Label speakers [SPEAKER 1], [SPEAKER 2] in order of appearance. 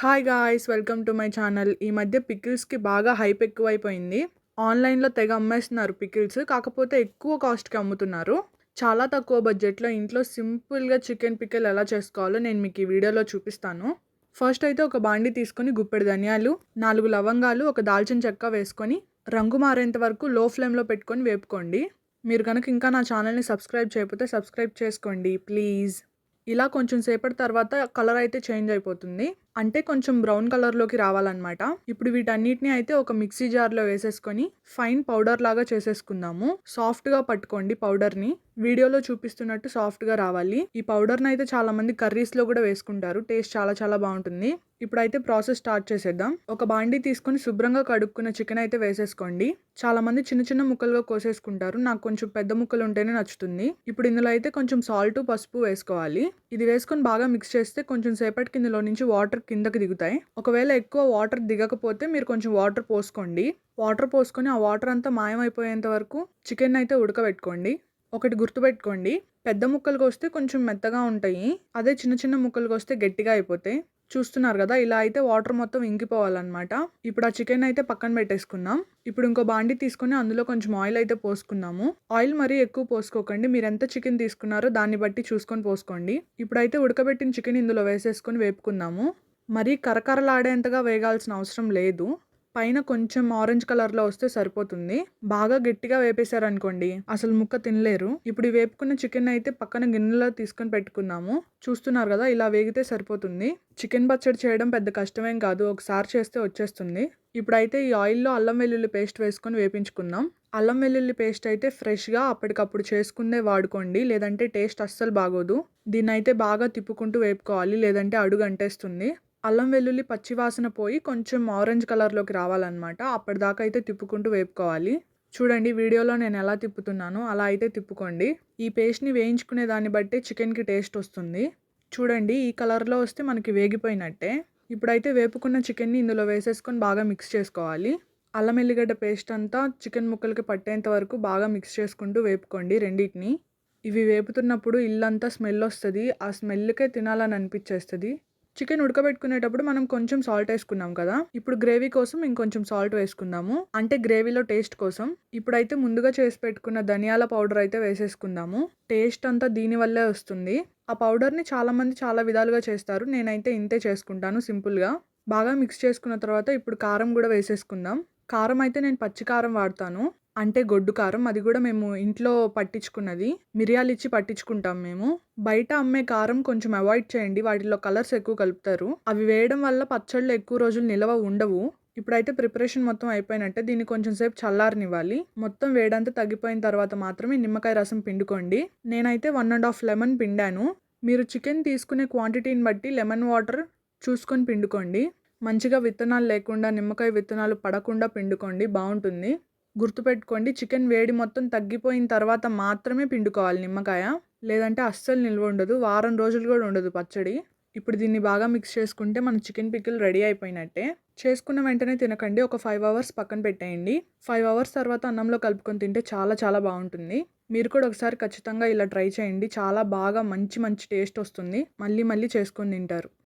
[SPEAKER 1] Hi guys welcome to my channel ఈ మధ్య పికిల్స్కి బాగా హైప్ ఎక్కువైపోయింది. ఆన్లైన్లో తెగ అమ్మేస్తున్నారు పికిల్స్ కాకపోతే ఎక్కువ కాస్ట్కి అమ్ముతున్నారు. చాలా తక్కువ బడ్జెట్లో ఇంట్లో సింపుల్గా చికెన్ పికిల్ ఎలా చేసుకోవాలో నేను మీకు ఈ వీడియోలో చూపిస్తాను. ఫస్ట్ అయితే ఒక బాండి తీసుకొని గుప్పెడు ధనియాలు నాలుగు లవంగాలు ఒక దాల్చిన చెక్క వేసుకొని రంగు మారేంత వరకు లో ఫ్లేమ్లో పెట్టుకొని వేపుకోండి. మీరు కనుక ఇంకా నా ఛానల్ని సబ్స్క్రైబ్ చేయకపోతే సబ్స్క్రైబ్ చేసుకోండి ప్లీజ్ ఇలా కొంచెం సేపటి తర్వాత కలర్ అయితే చేంజ్ అయిపోతుంది. అంటే కొంచెం బ్రౌన్ కలర్లోకి రావాలన్నమాట. ఇప్పుడు వీటన్నిటిని అయితే ఒక మిక్సీ జార్లో వేసేసుకొని ఫైన్ పౌడర్ లాగా చేసేసుకుందాము. సాఫ్ట్గా పట్టుకోండి పౌడర్ని. వీడియోలో చూపిస్తున్నట్టు సాఫ్ట్గా రావాలి. ఈ పౌడర్ని అయితే చాలామంది కర్రీస్లో కూడా వేసుకుంటారు. టేస్ట్ చాలా చాలా బాగుంటుంది. ఇప్పుడైతే ప్రాసెస్ స్టార్ట్ చేసేద్దాం. ఒక బాండి తీసుకొని శుభ్రంగా కడుక్కున్న చికెన్ అయితే వేసేసుకోండి. చాలా మంది చిన్న చిన్న ముక్కలుగా కోసేసుకుంటారు. నాకు కొంచెం పెద్ద ముక్కలు ఉంటేనే నచ్చుతుంది. ఇప్పుడు ఇందులో అయితే కొంచెం సాల్ట్ పసుపు వేసుకోవాలి. ఇది వేసుకొని బాగా మిక్స్ చేస్తే కొంచెం సేపటికి ఇందులో నుంచి వాటర్ కిందకి దిగుతాయి. ఒకవేళ ఎక్కువ వాటర్ దిగకపోతే మీరు కొంచెం వాటర్ పోసుకోండి. వాటర్ పోసుకొని ఆ వాటర్ అంతా మాయమైపోయేంత వరకు చికెన్ అయితే ఉడకబెట్టుకోండి. ఒకటి గుర్తుపెట్టుకోండి. పెద్ద ముక్కలకు వస్తే కొంచెం మెత్తగా ఉంటాయి. అదే చిన్న చిన్న ముక్కలకు వస్తే గట్టిగా అయిపోతాయి. చూస్తున్నారు కదా ఇలా అయితే వాటర్ మొత్తం ఇంకిపోవాలన్నమాట. ఇప్పుడు ఆ చికెన్ అయితే పక్కన పెట్టేసుకుందాం. ఇప్పుడు ఇంకో బాండి తీసుకుని అందులో కొంచెం ఆయిల్ అయితే పోసుకుందాము. ఆయిల్ మరీ ఎక్కువ పోసుకోకండి. మీరు ఎంత చికెన్ తీసుకున్నారో దాన్ని బట్టి చూసుకొని పోసుకోండి. ఇప్పుడైతే ఉడకబెట్టిన చికెన్ ఇందులో వేసేసుకొని వేపుకుందాము. మరీ కరకరలాడేంతగా వేగాల్సిన అవసరం లేదు. పైన కొంచెం ఆరెంజ్ కలర్లో వస్తే సరిపోతుంది. బాగా గట్టిగా వేపేశారనుకోండి అసలు ముక్క తినలేరు. ఇప్పుడు ఈ వేపుకున్న చికెన్ అయితే పక్కన గిన్నెలో తీసుకొని పెట్టుకున్నాము చూస్తున్నారు కదా ఇలా వేగితే సరిపోతుంది. చికెన్ పచ్చడి చేయడం పెద్ద కష్టమేం కాదు ఒకసారి చేస్తే వచ్చేస్తుంది. ఇప్పుడైతే ఈ ఆయిల్లో అల్లం వెల్లుల్లి పేస్ట్ వేసుకొని వేపించుకుందాం. అల్లం వెల్లుల్లి పేస్ట్ అయితే ఫ్రెష్గా అప్పటికప్పుడు చేసుకుందే వాడుకోండి లేదంటే టేస్ట్ అస్సలు బాగోదు. దీన్ని అయితే బాగా తిప్పుకుంటూ వేపుకోవాలి లేదంటే అడుగు అంటేస్తుంది అల్లం వెల్లుల్లి పచ్చివాసన పోయి కొంచెం ఆరెంజ్ కలర్లోకి రావాలన్నమాట. అప్పటిదాకా అయితే తిప్పుకుంటూ వేపుకోవాలి. చూడండి వీడియోలో నేను ఎలా తిప్పుతున్నానో అలా అయితే తిప్పుకోండి. ఈ పేస్ట్ని వేయించుకునే దాన్ని బట్టి చికెన్కి టేస్ట్ వస్తుంది. చూడండి ఈ కలర్లో వస్తే మనకి వేగిపోయినట్టే. ఇప్పుడైతే వేపుకున్న చికెన్ని ఇందులో వేసేసుకొని బాగా మిక్స్ చేసుకోవాలి. అల్లం ఎల్లిగడ్డ పేస్ట్ అంతా చికెన్ ముక్కలకి పట్టేంత వరకు బాగా మిక్స్ చేసుకుంటూ వేపుకోండి రెండింటిని. ఇవి వేపుతున్నప్పుడు ఇల్లంతా స్మెల్ వస్తుంది. ఆ స్మెల్కే తినాలని అనిపించేస్తుంది. చికెన్ ఉడకబెట్టుకునేటప్పుడు మనం కొంచెం సాల్ట్ వేసుకున్నాం కదా. ఇప్పుడు గ్రేవీ కోసం ఇంకొంచెం సాల్ట్ వేసుకుందాము. అంటే గ్రేవీలో టేస్ట్ కోసం. ఇప్పుడైతే ముందుగా చేసి పెట్టుకున్న ధనియాల పౌడర్ అయితే వేసేసుకుందాము. టేస్ట్ అంతా దీని వల్లే వస్తుంది. ఆ పౌడర్ని చాలామంది చాలా విధాలుగా చేస్తారు. నేనైతే ఇంతే చేసుకుంటాను సింపుల్గా. బాగా మిక్స్ చేసుకున్న తర్వాత ఇప్పుడు కారం కూడా వేసేసుకుందాం. కారం అయితే నేను పచ్చి కారం వాడతాను. అంటే గొడ్డు కారం అది కూడా మేము ఇంట్లో పట్టించుకున్నది. మిరియాలు ఇచ్చి పట్టించుకుంటాం మేము. బయట అమ్మే కారం కొంచెం అవాయిడ్ చేయండి. వాటిలో కలర్స్ ఎక్కువ కలుపుతారు. అవి వేయడం వల్ల పచ్చళ్ళు ఎక్కువ రోజులు నిలవ ఉండవు. ఇప్పుడైతే ప్రిపరేషన్ మొత్తం అయిపోయినట్టే దీన్ని కొంచెం సేపు చల్లారనివ్వాలి. మొత్తం వేడంతా తగ్గిపోయిన తర్వాత మాత్రమే నిమ్మకాయ రసం పిండుకోండి. నేనైతే వన్ అండ్ హాఫ్ లెమన్ పిండాను. మీరు చికెన్ తీసుకునే క్వాంటిటీని బట్టి లెమన్ వాటర్ చూసుకొని పిండుకోండి. మంచిగా విత్తనాలు లేకుండా నిమ్మకాయ విత్తనాలు పడకుండా పిండుకోండి. బాగుంటుంది గుర్తుపెట్టుకోండి చికెన్ వేడి మొత్తం తగ్గిపోయిన తర్వాత మాత్రమే పిండుకోవాలి నిమ్మకాయ. లేదంటే అస్సలు నిల్వ ఉండదు. వారం రోజులు కూడా ఉండదు పచ్చడి. ఇప్పుడు దీన్ని బాగా మిక్స్ చేసుకుంటే మన చికెన్ పికిల్ రెడీ అయిపోయినట్టే. చేసుకున్న వెంటనే తినకండి. ఒక ఫైవ్ అవర్స్ పక్కన పెట్టేయండి. ఫైవ్ అవర్స్ తర్వాత అన్నంలో కలుపుకొని తింటే చాలా చాలా బాగుంటుంది మీరు కూడా ఒకసారి ఖచ్చితంగా ఇలా ట్రై చేయండి. చాలా బాగా మంచి మంచి టేస్ట్ వస్తుంది. మళ్ళీ మళ్ళీ చేసుకొని తింటారు.